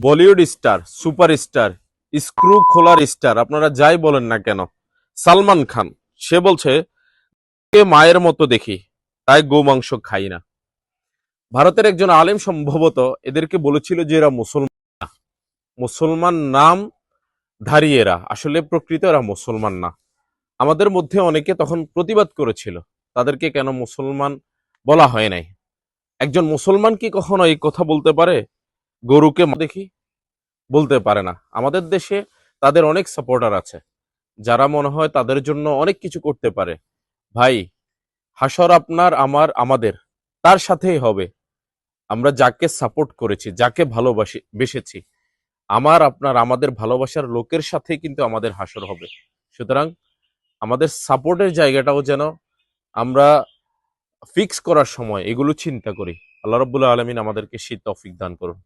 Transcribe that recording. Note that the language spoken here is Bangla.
Bollywood star super star screw খোলার স্টার, আপনারা যাই বলেন না কেন। সালমান খান, সে বলছে "কে মায়ের মতো দেখি, তাই গোমাংস খাই না। ভারতের একজন আলেম সম্ভবত এদেরকে বলেছিল যে এরা মুসলমান না। মুসলমান নাম ধারী এরা, আসলে প্রকৃত এরা মুসলমান না। আমাদের মধ্যে অনেকে তখন প্রতিবাদ করেছিল, তাদেরকে কেন মুসলমান বলা হয় নাই? একজন মুসলমান কি কখনো এই কথা বলতে পারে? গরুকে দেখি বলতে পারে না। আমাদের দেশে তাদের অনেক সাপোর্টার আছে, যারা মনে হয় তাদের জন্য অনেক কিছু করতে পারে। ভাই, হাসর আপনার, আমার, আমাদের, তার সাথেই হবে। আমরা যাকে সাপোর্ট করেছি, যাকে ভালোবাসি, বেসেছি, আমার, আপনার, আমাদের ভালোবাসার লোকের সাথে কিন্তু আমাদের হাসর হবে। সুতরাং আমাদের সাপোর্টের জায়গাটাও যেন আমরা ফিক্স করার সময় এগুলো চিন্তা করি। আল্লাহ রব্বুল্লাহ আলমিন আমাদেরকে শীত তৌফিক দান করুন।